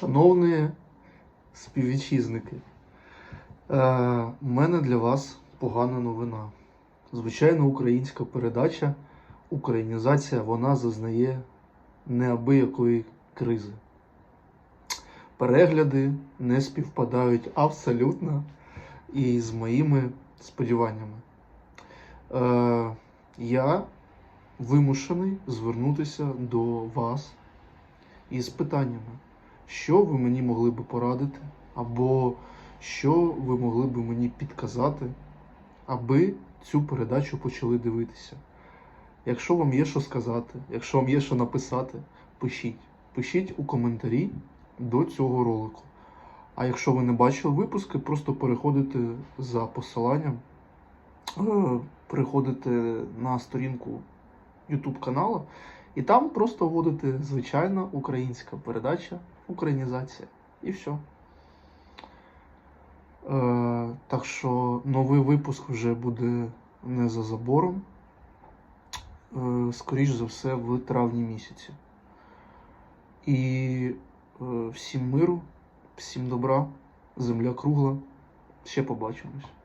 Шановні співвітчизники, е, у мене для вас погана новина. Звичайно, українська передача, українізація, вона зазнає неабиякої кризи. Перегляди не співпадають абсолютно і з моїми сподіваннями. Е, я вимушений звернутися до вас із питаннями, що ви мені могли би порадити, або що ви могли би мені підказати, аби цю передачу почали дивитися. Якщо вам є що сказати, якщо вам є що написати, пишіть. Пишіть у коментарі до цього ролику. А якщо ви не бачили випуски, просто переходите за посиланням, е, переходите на сторінку YouTube каналу, і там просто вводите звичайна українська передача, українізація. І все. Е, так що новий випуск вже буде не за забором. Е, скоріш за все, в травні місяці. І е, всім миру, всім добра, земля кругла. Ще побачимось.